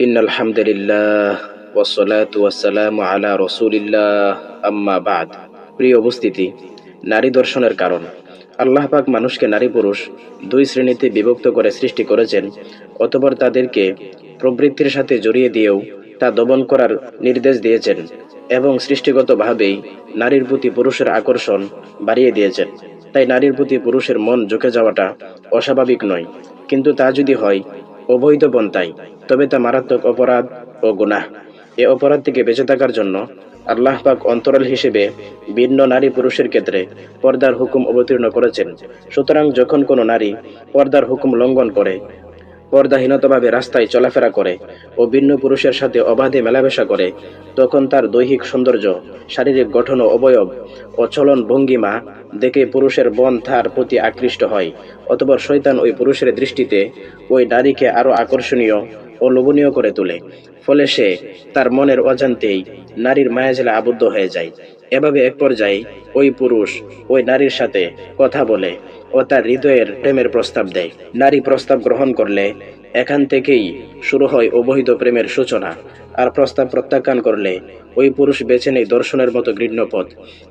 إن الحمد لله والصلاة والسلام على رسول الله أما بعد প্রিয় উপস্থিতি নারী দর্শনের কারণ আল্লাহ পাক মানুষকে নারী পুরুষ দুই শ্রেণীতে বিভক্ত করে সৃষ্টি করেছেন অতপর তাদেরকে প্রবৃত্তির সাথে জড়িয়ে দিয়েও তা দমন করার নির্দেশ দিয়েছেন এবং সৃষ্টিগতভাবেই নারীর প্রতি পুরুষের আকর্ষণ বাড়িয়ে দিয়েছেন তাই নারীর প্রতি পুরুষের মন ঝুঁকে যাওয়াটা অস্বাভাবিক নয় কিন্তু তা যদি হয় অবৈধ পন্থায় তবে তা মারাত্মক অপরাধ ও গুনাহ। এ অপরাধ থেকে বেঁচে থাকার জন্য আল্লাহ পাক অন্তরাল হিসেবে ভিন্ন নারী পুরুষের ক্ষেত্রে পর্দার হুকুম অবতীর্ণ করেছেন। সুতরাং যখন কোনো নারী পর্দার হুকুম লঙ্ঘন করে পর্দাহীনতাভাবে রাস্তায় চলাফেরা করে ও ভিন্ন পুরুষের সাথে অবাধে মেলামেশা করে, তখন তার দৈহিক সৌন্দর্য, শারীরিক গঠন ও অবয়ব ও চলন ভঙ্গিমা দেখে পুরুষের বন তার প্রতি আকৃষ্ট হয়, অতপর শৈতান ওই পুরুষের দৃষ্টিতে ওই নারীকে আরও আকর্ষণীয় ও লোভনীয় করে তোলে, ফলে সে তার মনের অজান্তেই নারীর মায়াজালে আবদ্ধ হয়ে যায়। এভাবে এক পর্যায়ে ওই পুরুষ ওই নারীর সাথে কথা বলে ও তার হৃদয়ের প্রেমের প্রস্তাব দেয়। নারী প্রস্তাব গ্রহণ করলে এখান থেকেই শুরু হয় অবহিত প্রেমের সূচনা। আর প্রস্তাব প্রত্যাখ্যান করলে ওই পুরুষ বেছে নেয় দর্শনের মতো ঘৃণ্য পথ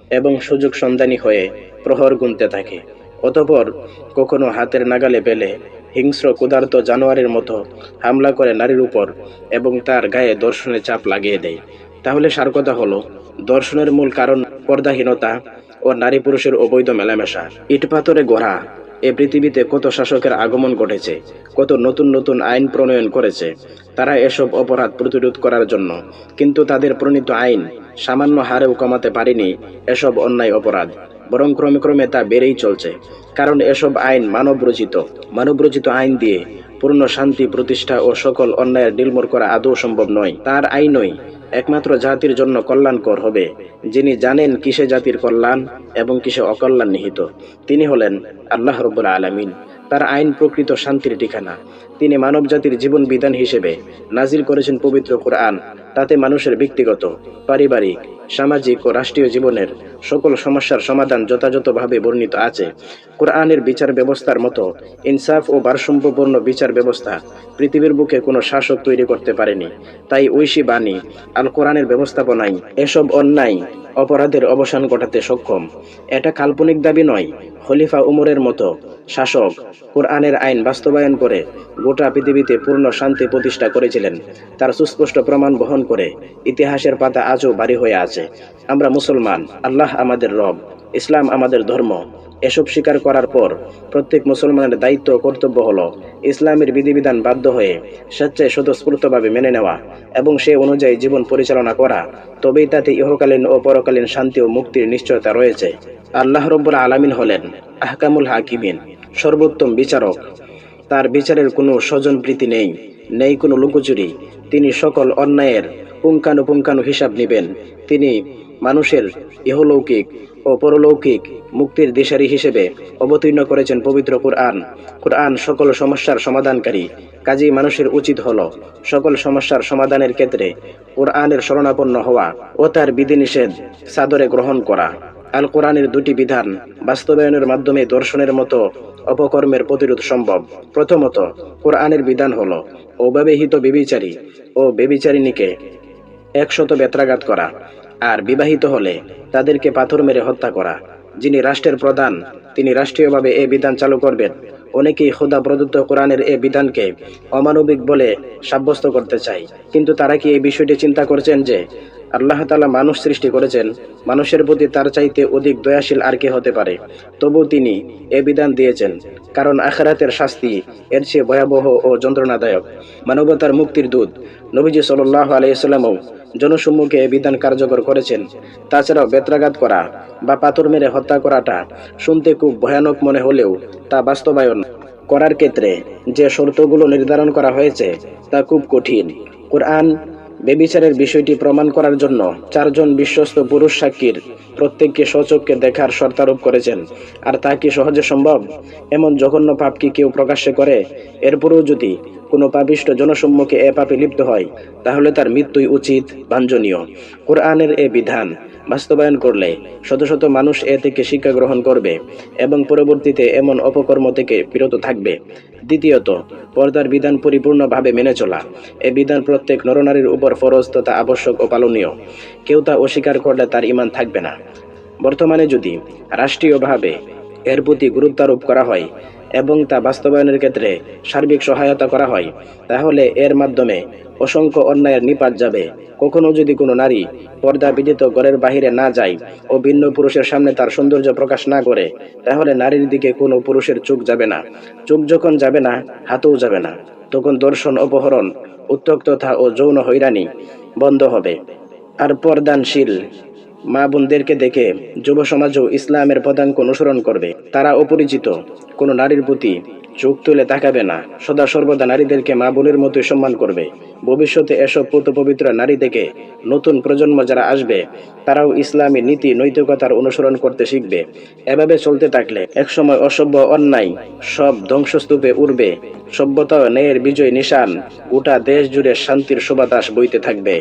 এবং সুযোগ সন্ধানী হয়ে প্রহর গুনতে থাকে। অতপর কখনো হাতের নাগালে পেলে হিংস্র ক্ষুধার্ত জানোয়ারের মতো হামলা করে নারীর উপর এবং তার গায়ে দর্শনের চাপ লাগিয়ে দেয়। তাহলে সার কথা হলো, দর্শনের মূল কারণ পর্দাহীনতা ও নারী পুরুষের অবৈধ মেলামেশা। ইট পাথরে গড়া। এ পৃথিবীতে কত শাসকের আগমন ঘটেছে, কত নতুন নতুন আইন প্রণয়ন করেছে, তারা এসব অপরাধ প্রতিরোধ করার জন্য। কিন্তু তাদের প্রণীত আইন সামান্য হারেও কমাতে পারেনি এসব অন্যায় অপরাধ, বরং ক্রমে ক্রমে তা বেড়েই চলছে। কারণ এসব আইন মানবরচিত মানবরচিত আইন দিয়ে পূর্ণ শান্তি, প্রতিষ্ঠা ও সকল অন্যায়ের ডিলমোর করা আদৌ সম্ভব নয়। তার আইনই একমাত্র জাতির জন্য কল্যাণকর হবে। যিনি জানেন কিসে জাতির কল্যাণ এবং কিসে অকল্যাণ নিহিত তিনি হলেন আল্লাহ রব্বুল আলমিন। তার আইন প্রকৃত শান্তির ঠিকানা। তিনি মানব জাতির জীবন বিধান হিসেবে নাজির করেছেন পবিত্র কোরআন। তাতে মানুষের ব্যক্তিগত, পারিবারিক, সামাজিক ও রাষ্ট্রীয় জীবনের সকল সমস্যার সমাধান যথাযথভাবে বর্ণিত আছে। কোরআনের বিচার ব্যবস্থার মতো ইনসাফ ও ভারসাম্যপূর্ণ বিচার ব্যবস্থা পৃথিবীর বুকে কোনো শাসক তৈরি করতে পারেনি। তাই ঐশী বাণী আল কোরআনের ব্যবস্থাপনায় এসব অন্যায়, অপরাধের অবসান ঘটাতে সক্ষম। এটা কাল্পনিক দাবি নয়, খলিফা উমরের মতো শাসক কোরআনের আইন বাস্তবায়ন করে গোটা পৃথিবীতে পূর্ণ শান্তি প্রতিষ্ঠা করেছিলেন। তার সুস্পষ্ট প্রমাণ বহন করে ইতিহাসের পাতা আজও বাড়ি হয়ে আছে। আমরা মুসলমান, আল্লাহ আমাদের রব, ইসলাম আমাদের ধর্ম। এসব স্বীকার করার পর প্রত্যেক মুসলমানের দায়িত্ব কর্তব্য হলো ইসলামের বিধিবিধান বাধ্য হয়ে স্বেচ্ছায় স্বতঃস্ফূর্তভাবে মেনে নেওয়া এবং সে অনুযায়ী জীবন পরিচালনা করা। তবেই তাতে ইহকালীন ও পরকালীন শান্তি ও মুক্তির নিশ্চয়তা রয়েছে। আল্লাহ রব্বুল আলামিন হলেন আহকামুল হাকিমিন। সর্বোত্তম বিচারক। তার বিচারের কোনো স্বজন প্রীতি নেই নেই কোনো লুকোচুরি। তিনি সকল অন্যায়ের পুঙ্খানুপুঙ্খানু হিসাব নেবেন। তিনি মানুষের ইহলৌকিক ও পরলৌকিক মুক্তির দিশারি হিসেবে অবতীর্ণ করেছেন পবিত্র কোরআন। কোরআন সকল সমস্যার সমাধানকারী, কাজেই মানুষের উচিত হল সকল সমস্যার সমাধানের ক্ষেত্রে কোরআনের শরণাপন্ন হওয়া ও তার বিধিনিষেধ সাদরে গ্রহণ করা। আল কোরআনের দুটি বিধান বাস্তবায়নের মাধ্যমে দর্শনের মতো অপকর্মের প্রতিরোধ সম্ভব। প্রথমত, কোরআনের বিধান হল অব্যবহিত বেবিচারী ও বেবিচারিণীকে একশত বেত্রাঘাত করা আর বিবাহিত হলে তাদেরকে পাথর মেরে হত্যা করা। যিনি রাষ্ট্রের প্রধান, তিনি রাষ্ট্রীয়ভাবে এ বিধান চালু করবেন। অনেকেই খোদা প্রদত্ত কোরআনের এ বিধানকে অমানবিক বলে সাব্যস্ত করতে চায়। কিন্তু তারা কি এই বিষয়টি চিন্তা করছেন যে আল্লাহ তালা মানুষ সৃষ্টি করেছেন। মানুষের প্রতি তার চাইতে অধিক দয়াশীল আর কে হতে পারে? তবু তিনি এ বিধান দিয়েছেন, কারণ আখরাতের শাস্তি এর চেয়ে ভয়াবহ ও যন্ত্রণাদায়ক। মানবতার মুক্তির দূত নবীজি সাল্লাহ আলাইসাল্লামও জনসম্মুখে এ বিধান কার্যকর করেছেন। তাছাড়াও বেত্রাঘাত করা বা পাথর মেরে হত্যা করাটা শুনতে খুব ভয়ানক মনে হলেও তা বাস্তবায়ন করার ক্ষেত্রে যে শর্তগুলো নির্ধারণ করা হয়েছে তা খুব কঠিন। কোরআন বেবিচারের বিষয়টি প্রমাণ করার জন্য চারজন বিশ্বস্ত পুরুষ সাক্ষীর প্রত্যেককে সচককে দেখার শর্তারোপ করেছেন। আর তা কি সহজে সম্ভব? এমন জঘন্য পাপ কি কেউ প্রকাশ্যে করে? এরপরেও যদি কোনো পাপিষ্ট জনসম্মুখে এ পাপে লিপ্ত হয়, তাহলে তার মৃত্যুই উচিত, বাঞ্ছনীয়। কোরআনের এ বিধান বাস্তবায়ন করলে শত শত মানুষ এ থেকে শিক্ষা গ্রহণ করবে এবং পরবর্তীতে এমন অপকর্ম থেকে বিরত থাকবে। দ্বিতীয়ত, পর্দার বিধান পরিপূর্ণভাবে মেনে চলা। এ বিধান প্রত্যেক নরনারীর উপর ফরজ তথা আবশ্যক ও পালনীয়। কেউ তা অস্বীকার করলে তার ইমান থাকবে না। বর্তমানে যদি রাষ্ট্রীয়ভাবে এর প্রতি গুরুত্ব আরোপ করা হয় এবং তা বাস্তবায়নের ক্ষেত্রে সার্বিক সহায়তা করা হয়, তাহলে এর মাধ্যমে অসংখ্য অন্যায়ের নিপাত যাবে। কখনো যদি কোনো নারী পর্দা বিদিত ঘরের বাহিরে না যায় ও ভিন্ন পুরুষের সামনে তার সৌন্দর্য প্রকাশ না করে, তাহলে নারীর দিকে কোনো পুরুষের চোখ যাবে না। চোখ যখন যাবে না, হাতেও যাবে না। তখন দর্শন, অপহরণ উত্তক্ততা ও যৌন হয়রানি বন্ধ হবে। আর পর্দানশীল মা বোনদেরকে দেখে যুব সমাজও ইসলামের পদাঙ্ক অনুসরণ করবে। তারা অপরিচিত, কোনো নারীর প্রতি চোখ তুলে তাকাবে না। সদা সর্বদা নারীদেরকে মা বোনের মতোই সম্মান করবে। ভবিষ্যতে এসব পুত পবিত্র নারী থেকে নতুন প্রজন্ম যারা আসবে, তারাও ইসলামী নীতি, নৈতিকতার অনুসরণ করতে শিখবে। এভাবে চলতে থাকলে একসময় অসভ্য অন্যায় সব ধ্বংসস্তূপে উঠবে সভ্যতা ন্যায়ের বিজয় নিশান গোটা দেশ জুড়ে শান্তির সুবাতাস বইতে থাকবে।